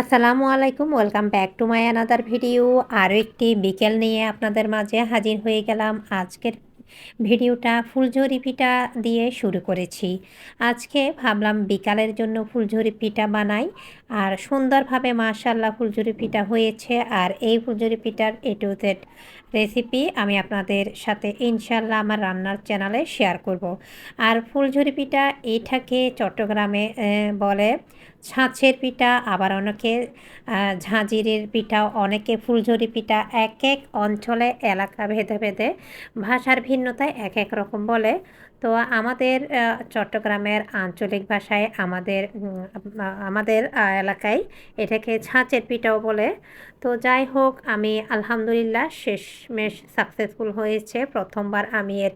আসসালামু আলাইকুম, welcome back to my another video. আরও একটি বিকেল নিয়ে আপনাদের মাঝে হাজির হয়ে গেলাম। আজকের ভিডিওটা ফুলঝুরি পিঠা দিয়ে শুরু করেছি। আজকে ভাবলাম বিকালের জন্য ফুলঝুরি পিঠা বানাই। আর সুন্দরভাবে মাশাল্লাহ ফুলঝুরি পিঠা হয়েছে। আর এই ফুলঝুরি পিঠার এ টু জেড রেসিপি আমি আপনাদের সাথে ইনশাল্লাহ আমার রান্নার চ্যানেলে শেয়ার করব। আর ফুলঝুরি পিঠা এটাকে চট্টগ্রামে বলে ছাঁচের পিঠা, আবার অনেকে ঝাঁঝিরের পিঠা, অনেকে ফুলঝুরি পিঠা এক এক অঞ্চলে, এলাকা ভেদে ভেদে, ভাষার ভিন্নতায় এক এক রকম বলে। তো আমাদের চট্টগ্রামের আঞ্চলিক ভাষায় আমাদের আমাদের এলাকায়। এটাকে ছাঁচের পিঠাও বলে। তো যাই হোক, আমি আলহামদুলিল্লাহ শেষমেশ সাকসেসফুল হয়েছে। প্রথমবার আমি এর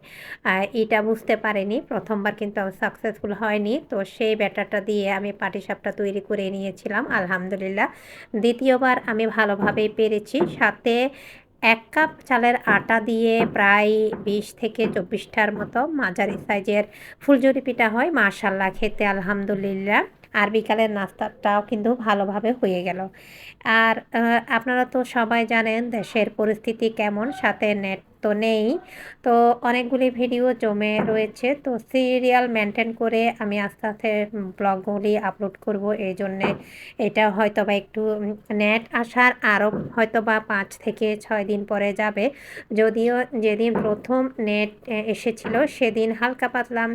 এটা বুঝতে পারিনি। প্রথমবার কিন্তু আমি সাকসেসফুল হয়নি। তো সেই ব্যাটারটা দিয়ে আমি পাটিসাপটা তৈরি করে নিয়েছিলাম। আলহামদুলিল্লাহ। দ্বিতীয়বার আমি ভালোভাবেই পেরেছি। সাথে এক কাপ চালের আটা দিয়ে প্রায় বিশ থেকে চব্বিশটার মতো মাঝারি সাইজের ফুলজুরি পিঠা হয়। মাশাল্লাহ খেতে আলহামদুলিল্লাহ। আর বিকালের নাস্তাটাও কিন্তু ভালোভাবে হয়ে গেল। আর আপনারা তো সবাই জানেন দেশের পরিস্থিতি কেমন, সাথে নেট তো নেই। তো অনেকগুলি ভিডিও জমে রয়েছে। তো সিরিয়াল মেনটেন করে আমি আস্তে আস্তে ব্লগগুলি আপলোড করব। এই জন্যে এটা হয়তো বা একটু নেট আসার আরও হয়তো বা পাঁচ থেকে ছয় দিন পরে যাবে। যদিও যেদিন প্রথম নেট এসেছিল সেদিন হালকা পাতলাম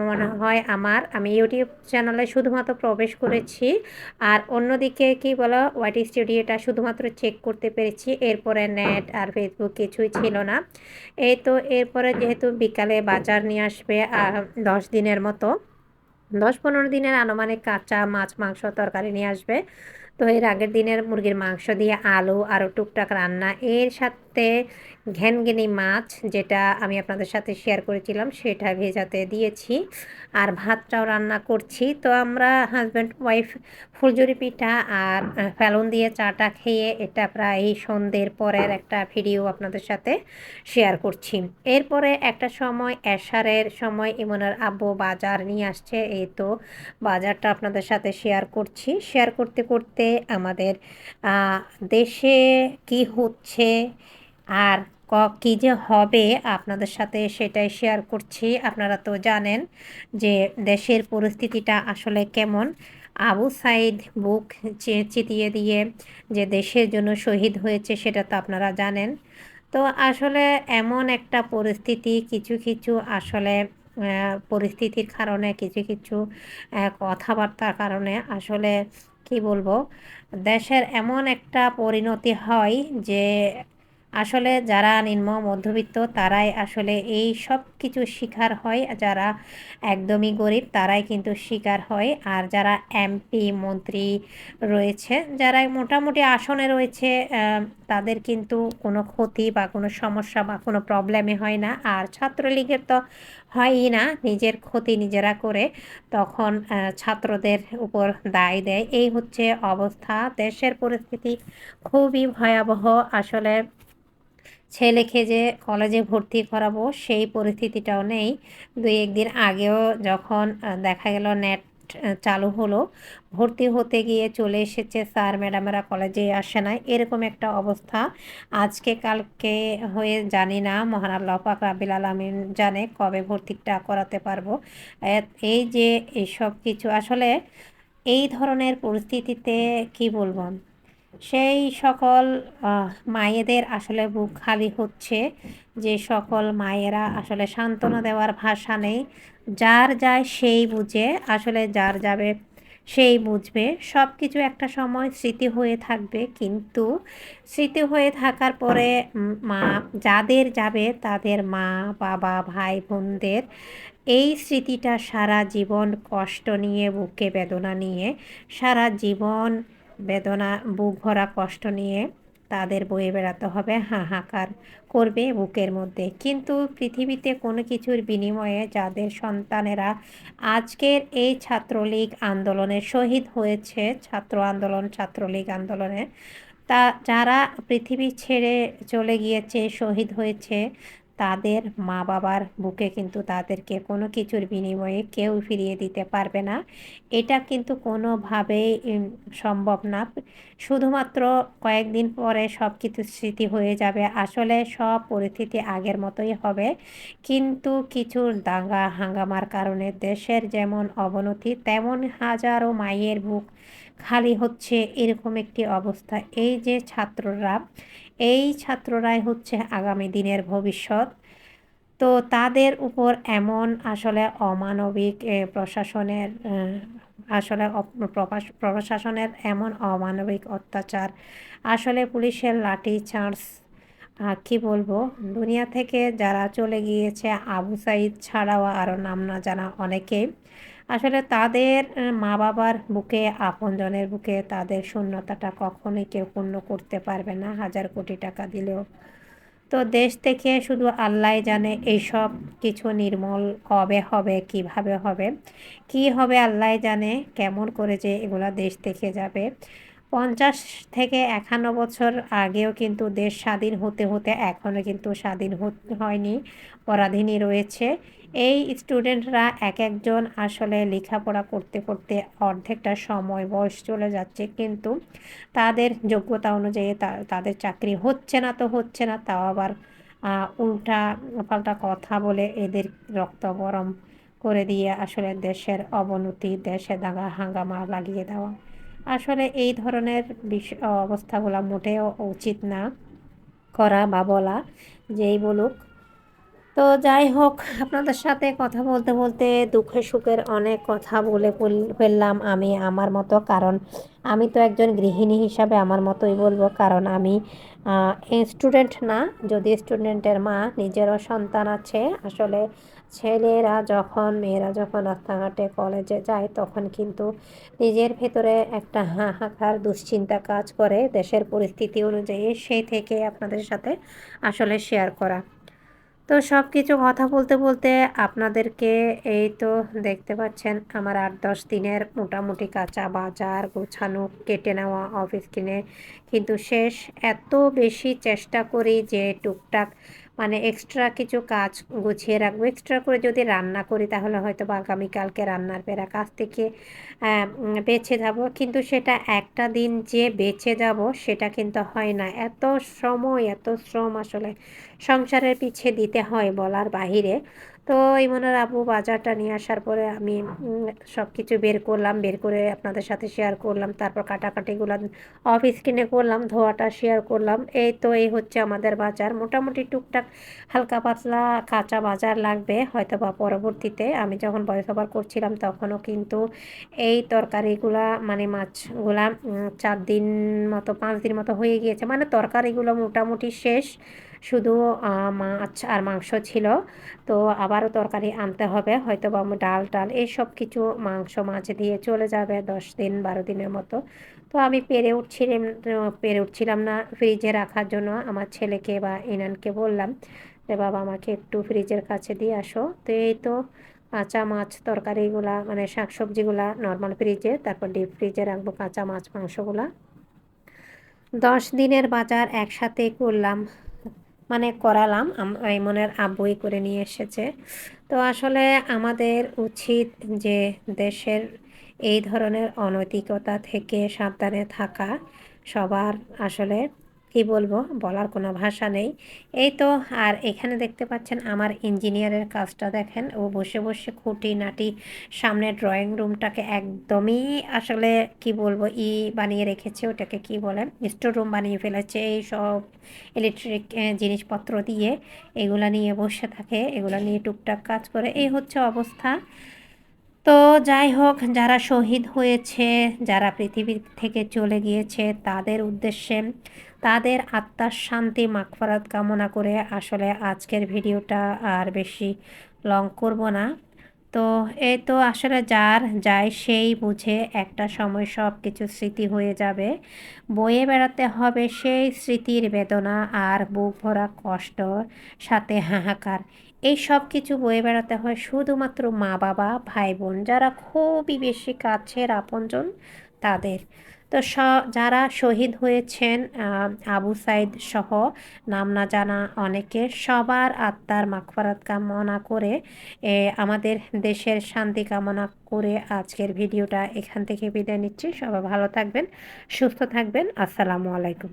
মনে হয় আমার, আমি ইউটিউব চ্যানেলে শুধুমাত্র প্রবেশ করেছি। আর অন্যদিকে কি বলো ওয়াইটি স্টুডিওটা শুধুমাত্র চেক করতে পেরেছি। এরপরে নেট আর ফেসবুকে কিছুই ছিল না। এই তো এরপরে যেহেতু বিকালে বাজার নিয়ে আসবে দশ দিনের মতো, দশ পনেরো দিনের আনুমানিক কাঁচা মাছ, মাংস তরকারি নিয়ে আসবে। তো এর আগের দিনের মুরগির মাংস দিয়ে আলু আরও টুকটাক রান্না, এর সাথে ঘ্যানগিনি মাছ যেটা আমি আপনাদের সাথে শেয়ার করেছিলাম, সেটা ভেজাতে দিয়েছি। আর ভাতটাও রান্না করছি। তো আমরা হাজব্যান্ড ওয়াইফ ফুলজুরি পিঠা আর ফেলন দিয়ে চাটা খেয়ে এটা প্রায় সন্ধ্যের পরের একটা ভিডিও আপনাদের সাথে শেয়ার করছি। এরপরে একটা সময় এশারের সময় ইমনের আব্বু বাজার নিয়ে আসছে। এই তো বাজারটা আপনাদের সাথে শেয়ার করছি। শেয়ার করতে করতে আমাদের দেশে কি হচ্ছে আর ক, কী যে হবে আপনাদের সাথে সেটাই শেয়ার করছি। আপনারা তো জানেন যে দেশের পরিস্থিতিটা আসলে কেমন। আবু সাইদ বুক চিতিয়ে দিয়ে যে দেশের জন্য শহীদ হয়েছে সেটা তো আপনারা জানেন। তো আসলে এমন একটা পরিস্থিতি, কিছু কিছু আসলে পরিস্থিতির কারণে, কিছু কিছু কথাবার্তার কারণে আসলে কি বলব, দেশের এমন একটা পরিণতি হয় যে আসলে যারা নিম্ন মধ্যবিত্ত, তারাই আসলে এই সব কিছু শিকার হয়। যারা একদমই গরিব, তারাই কিন্তু শিকার হয়। আর যারা এমপি, মন্ত্রী রয়েছে যারা মোটামুটি আসনে রয়েছে তাদের কিন্তু কোনো ক্ষতি বা কোনো সমস্যা বা কোনো প্রবলেমে হয় না। আর ছাত্রলীগের তো হয়ই না, নিজের ক্ষতি নিজেরা করে তখন ছাত্রদের উপর দায় দেয়। এই হচ্ছে অবস্থা। দেশের পরিস্থিতি খুবই ভয়াবহ। আসলে ছেলেকে যে কলেজে ভর্তি করাবো, সেই পরিস্থিতিটাও নেই। দুই একদিন আগেও যখন দেখা গেল নেট চালু হলো, ভর্তি হতে গিয়ে চলে এসেছে স্যার, ম্যাডামেরা কলেজে আসে না এরকম একটা অবস্থা। আজকে, কালকে হয়ে জানি না, মহান আল্লাহ পাক রাবিল আলমিন জানে কবে ভর্তিটা করাতে পারব। এই যে এইসব কিছু, আসলে এই ধরনের পরিস্থিতিতে কি বলব? সেই সকল মায়েদের আসলে বুক খালি হচ্ছে যে সকল মায়েরা আসলে সান্ত্বনা দেওয়ার ভাষা নেই। যার যায় সেই বুঝে, আসলে যার যাবে সেই বুঝবে। সব কিছু একটা সময় স্মৃতি হয়ে থাকবে, কিন্তু স্মৃতি হয়ে থাকার পরে মা যাদের যাবে তাদের মা, বাবা, ভাই, বোনদের এই স্মৃতিটা সারা জীবন কষ্ট নিয়ে, বুকে বেদনা নিয়ে, সারা জীবন বেদনা, বুক ভরা কষ্ট নিয়ে তাদের বয়ে বেড়াতে হবে। হাহাকার করবে বুকের মধ্যে। কিন্তু পৃথিবীতে কোনো কিছুর বিনিময়ে যাদের সন্তানেরা আজকের এই ছাত্রলীগ আন্দোলনে শহীদ হয়েছে, ছাত্র আন্দোলন, ছাত্রলীগ আন্দোলনে, তা যারা পৃথিবী ছেড়ে চলে গিয়েছে, শহীদ হয়েছে তাদের মা বাবার বুকে কিন্তু তাদেরকে কোনো কিছুর বিনিময়ে কেউ ফিরিয়ে দিতে পারবে না। এটা কিন্তু কোনোভাবেই সম্ভব না। শুধুমাত্র কয়েকদিন পরে সব কিছু স্মৃতি হয়ে যাবে। আসলে সব পরিস্থিতি আগের মতোই হবে। কিন্তু কিছু দাঙ্গা হাঙ্গামার কারণে দেশের যেমন অবনতি, তেমন হাজারো মায়ের বুক খালি হচ্ছে এরকম একটি অবস্থা। এই যে ছাত্ররা এই ছাত্ররাই হচ্ছে আগামী দিনের ভবিষ্যৎ। তো তাদের উপর এমন আসলে অমানবিক প্রশাসনের আসলে প্রশাসনের এমন অমানবিক অত্যাচার, আসলে পুলিশের লাঠি চার্জ কি বলব? দুনিয়া থেকে যারা চলে গিয়েছে, আবু সাইদ ছাড়াও আরও নাম না জানা অনেকে আসলে তাদের মা বাবার বুকে, আপনজনের বুকে তাদের শূন্যতাটা কখনোই কেউ পূর্ণ করতে পারবে না, হাজার কোটি টাকা দিলেও। তো দেশ থেকে শুধু আল্লাহ জানে এইসব কিছু নির্মল কবে হবে, কীভাবে হবে, কি হবে আল্লাহ জানে, কেমন করে যে এগুলো দেশ থেকে যাবে। পঞ্চাশ থেকে একান্ন বছর আগেও কিন্তু দেশ স্বাধীন হতে হতে এখনও কিন্তু স্বাধীন হয়নি, পরাধীনই রয়েছে। এই স্টুডেন্টরা এক একজন আসলে লেখাপড়া করতে করতে অর্ধেকটা সময় বয়স চলে যাচ্ছে, কিন্তু তাদের যোগ্যতা অনুযায়ী তাদের চাকরি হচ্ছে না তো হচ্ছে না, তাও আবার উল্টা পাল্টা কথা বলে এদের রক্ত গরম করে দিয়ে আসলে দেশের অবনতি, দেশে দাঙ্গা হাঙ্গামা লাগিয়ে দেওয়া। আসলে এই ধরনের অবস্থাগুলো মোটেও উচিত না করা বা বলা, যেই বলুক। তো যাই হোক, আপনাদের সাথে কথা বলতে বলতে দুঃখে সুখের অনেক কথা বলে ফেললাম আমি আমার মতো, কারণ আমি তো একজন গৃহিণী হিসাবে আমার মতোই বলব, কারণ আমি স্টুডেন্ট না, যদি স্টুডেন্টের মা নিজেরও সন্তান আছে, আসলে ছেলেরা যখন, মেয়েরা যখন রাস্তাঘাটে কলেজে যায়, তখন কিন্তু নিজের ভেতরে একটা হাহাকার, দুশ্চিন্তা কাজ করে দেশের পরিস্থিতি অনুযায়ী, সেই থেকে আপনাদের সাথে আসলে শেয়ার করা। তো সব কিছু কথা বলতে বলতে আপনাদেরকে এই তো দেখতে পাচ্ছেন, আমার আট দশ দিনের মোটামুটি কাঁচা বাজার গোছানো, কেটে নেওয়া অফিস কিনে কিন্তু শেষ। এত বেশি চেষ্টা করি যে টুকটাক মানে এক্সট্রা কিছু কাজ গুছিয়ে রাখব। এক্সট্রা করে যদি রান্না করি, তাহলে হয়তো বা আগামীকালকে রান্নার পেরা কাজ থেকে বেছে যাব। কিন্তু সেটা একটা দিন যে বেছে যাব, সেটা কিন্তু হয় না। এত সময়, এত শ্রম আসলে সংসারের পিছিয়ে দিতে হয় বলার বাহিরে। তো ইমনের আবু বাজারটা নিয়ে আসার পরে আমি সব কিছু বের করলাম, বের করে আপনাদের সাথে শেয়ার করলাম, তারপর কাটাকাটিগুলো অফিস কিনে করলাম, ধোয়াটা শেয়ার করলাম। এই তো এই হচ্ছে আমাদের বাজার। মোটামুটি টুকটাক হালকা পাতলা কাঁচা বাজার লাগবে হয়তো বা পরবর্তীতে। আমি যখন বয়স ওভার করছিলাম তখনও কিন্তু এই তরকারিগুলা মানে মাছগুলা চার দিন মতো, পাঁচ দিন মতো হয়ে গিয়েছে। মানে তরকারিগুলো মোটামুটি শেষ। শুধু মাছ আর মাংস ছিল। তো আবারও তরকারি আনতে হবে। হয়তো বা ডাল টাল এইসব কিছু মাংস মাছ দিয়ে চলে যাবে দশ দিন, বারো দিনের মতো। তো আমি পেরে উঠছিলাম পেরে উঠছিলাম না ফ্রিজে রাখার জন্য। আমার ছেলেকে বা ইনানকে বললাম যে, বাবা, আমাকে একটু ফ্রিজের কাছে দিয়ে আসো। তো এই তো কাঁচা মাছ তরকারিগুলা মানে শাকসবজিগুলা নর্মাল ফ্রিজে, তারপর ডিপ ফ্রিজে রাখব কাঁচা মাছ মাংসগুলা। দশ দিনের বাজার একসাথে করলাম। মানে করালাম। মনের আব্বুই করে নিয়ে এসেছে। তো আসলে আমাদের উচিত যে দেশের এই ধরনের অনৈতিকতা থেকে সাবধানে থাকা। সবার আসলে কি বলব? বলার কোনো ভাষা নেই। এই তো, আর এখানে দেখতে পাচ্ছেন আমার ইঞ্জিনিয়ারের কাজটা দেখেন। ও বসে বসে খুঁটি নাটি সামনে ড্রয়িং রুমটাকে একদমই আসলে কি বলব, ই বানিয়ে রেখেছে। ওটাকে কি বলে স্টোর রুম বানিয়ে ফেলেছে। এই সব ইলেকট্রিক জিনিসপত্র দিয়ে এগুলা নিয়ে বসে থাকে। এগুলা নিয়ে টুকটাক কাজ করে। এই হচ্ছে অবস্থা। তো যাই হোক, যারা শহীদ হয়েছে, যারা পৃথিবী থেকে চলে গিয়েছে, তাদের উদ্দেশ্যে তাদের আত্মার শান্তি মাকফারাত কামনা করে আসলে আজকের ভিডিওটা আর বেশি লং করব না। তো এই তো আসলে যার যায় সেই বুঝে একটা সময় সব কিছু স্মৃতি হয়ে যাবে। বয়ে বেড়াতে হবে সেই স্মৃতির বেদনা আর বুক ভরা কষ্ট, সাথে হাহাকার। এই সব কিছু বয়ে বেড়াতে হয় শুধুমাত্র মা বাবা ভাই বোন যারা খুবই বেশি কাছের আপনজন, তাদের। তো স, যারা শহীদ হয়েছেন আবু সাইদ সহ নাম না জানা অনেকে, সবার আত্মার মাখফারাত কামনা করে আমাদের দেশের শান্তি কামনা করে আজকের ভিডিওটা এখান থেকে বিদায় নিচ্ছি। সবাই ভালো থাকবেন, সুস্থ থাকবেন। আসসালামু আলাইকুম।